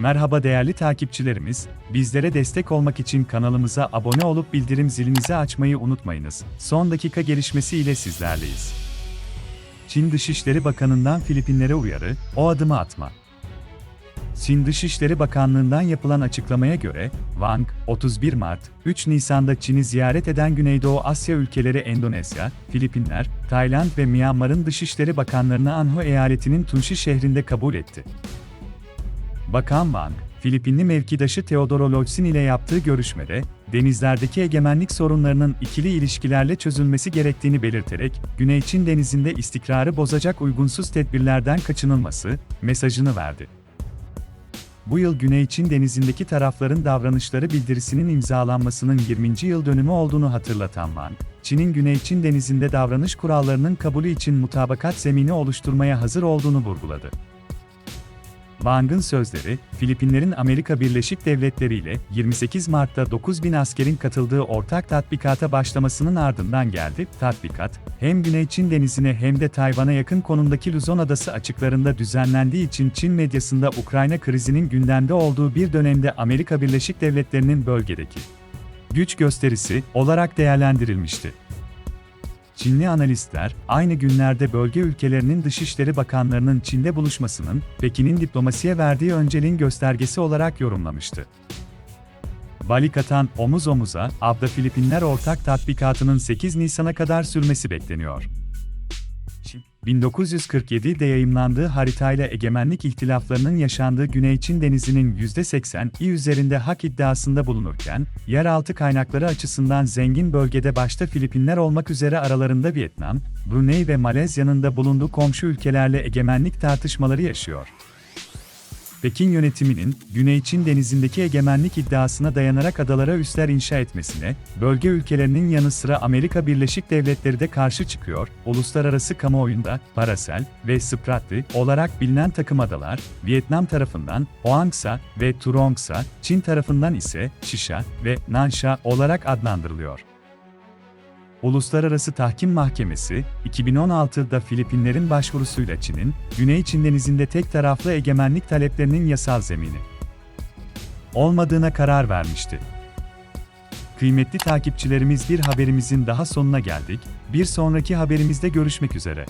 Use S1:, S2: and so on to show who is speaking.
S1: Merhaba değerli takipçilerimiz, bizlere destek olmak için kanalımıza abone olup bildirim zilinizi açmayı unutmayınız. Son dakika gelişmesi ile sizlerleyiz. Çin Dışişleri Bakanı'ndan Filipinlere uyarı, o adımı atma. Çin Dışişleri Bakanlığı'ndan yapılan açıklamaya göre, Wang, 31 Mart, 3 Nisan'da Çin'i ziyaret eden Güneydoğu Asya ülkeleri Endonezya, Filipinler, Tayland ve Myanmar'ın Dışişleri Bakanlarını Anhui eyaletinin Tunçi şehrinde kabul etti. Bakan Wang, Filipinli mevkidaşı Teodoro Locsin ile yaptığı görüşmede, denizlerdeki egemenlik sorunlarının ikili ilişkilerle çözülmesi gerektiğini belirterek, Güney Çin denizinde istikrarı bozacak uygunsuz tedbirlerden kaçınılması mesajını verdi. Bu yıl Güney Çin denizindeki tarafların davranışları bildirisinin imzalanmasının 20. yıl dönümü olduğunu hatırlatan Wang, Çin'in Güney Çin denizinde davranış kurallarının kabulü için mutabakat zemini oluşturmaya hazır olduğunu vurguladı. Wang'ın sözleri, Filipinlerin Amerika Birleşik Devletleri ile 28 Mart'ta 9000 askerin katıldığı ortak tatbikata başlamasının ardından geldi. Tatbikat, hem Güney Çin denizine hem de Tayvan'a yakın konumdaki Luzon Adası açıklarında düzenlendiği için Çin medyasında Ukrayna krizinin gündemde olduğu bir dönemde Amerika Birleşik Devletleri'nin bölgedeki güç gösterisi olarak değerlendirilmişti. Çinli analistler, aynı günlerde bölge ülkelerinin dışişleri bakanlarının Çin'de buluşmasının, Pekin'in diplomasiye verdiği önceliğin göstergesi olarak yorumlamıştı. Balikatan Omuz Omuza, Abda Filipinler ortak tatbikatının 8 Nisan'a kadar sürmesi bekleniyor. Çin, 1947'de yayımlandığı haritayla egemenlik ihtilaflarının yaşandığı Güney Çin denizinin %80'i üzerinde hak iddiasında bulunurken, yeraltı kaynakları açısından zengin bölgede başta Filipinler olmak üzere aralarında Vietnam, Brunei ve Malezya'nın da bulunduğu komşu ülkelerle egemenlik tartışmaları yaşıyor. Pekin yönetiminin, Güney Çin denizindeki egemenlik iddiasına dayanarak adalara üsler inşa etmesine, bölge ülkelerinin yanı sıra Amerika Birleşik Devletleri de karşı çıkıyor, uluslararası kamuoyunda, Paracel ve Spratly olarak bilinen takım adalar, Vietnam tarafından Hoang-sa ve Turong-sa, Çin tarafından ise Shisha ve Nansha olarak adlandırılıyor. Uluslararası Tahkim Mahkemesi, 2016'da Filipinlerin başvurusuyla Çin'in, Güney Çin Denizi'nde tek taraflı egemenlik taleplerinin yasal zemini olmadığına karar vermişti. Kıymetli takipçilerimiz bir haberimizin daha sonuna geldik, bir sonraki haberimizde görüşmek üzere.